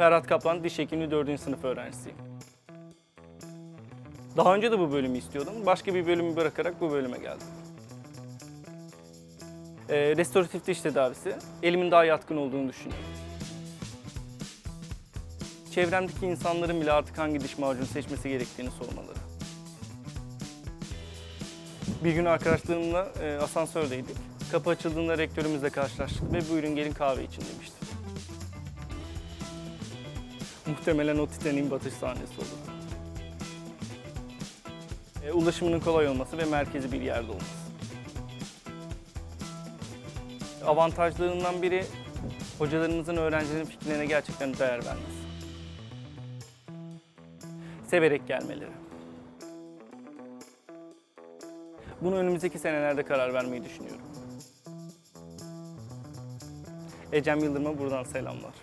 Ferhat Kaplan, Diş Hekimliği 4. sınıf öğrencisiyim. Daha önce de bu bölümü istiyordum. Başka bir bölümü bırakarak bu bölüme geldim. Ee, restoratif diş tedavisi, elimin daha yatkın olduğunu düşünüyorum. Çevremdeki insanların bile artık hangi diş macunu seçmesi gerektiğini sormaları. Bir gün arkadaşlarımla e, asansördeydik. Kapı açıldığında rektörümüzle karşılaştık ve buyurun gelin kahve için demişti. Muhtemelen o Titanic'in batış sahnesi olur. E, ulaşımının kolay olması ve merkezi bir yerde olması. Avantajlarından biri hocalarımızın öğrencilerin fikirlerine gerçekten değer vermesi. Severek gelmeleri. Bunu önümüzdeki senelerde karar vermeyi düşünüyorum. Ecem Yıldırım'a buradan selamlar.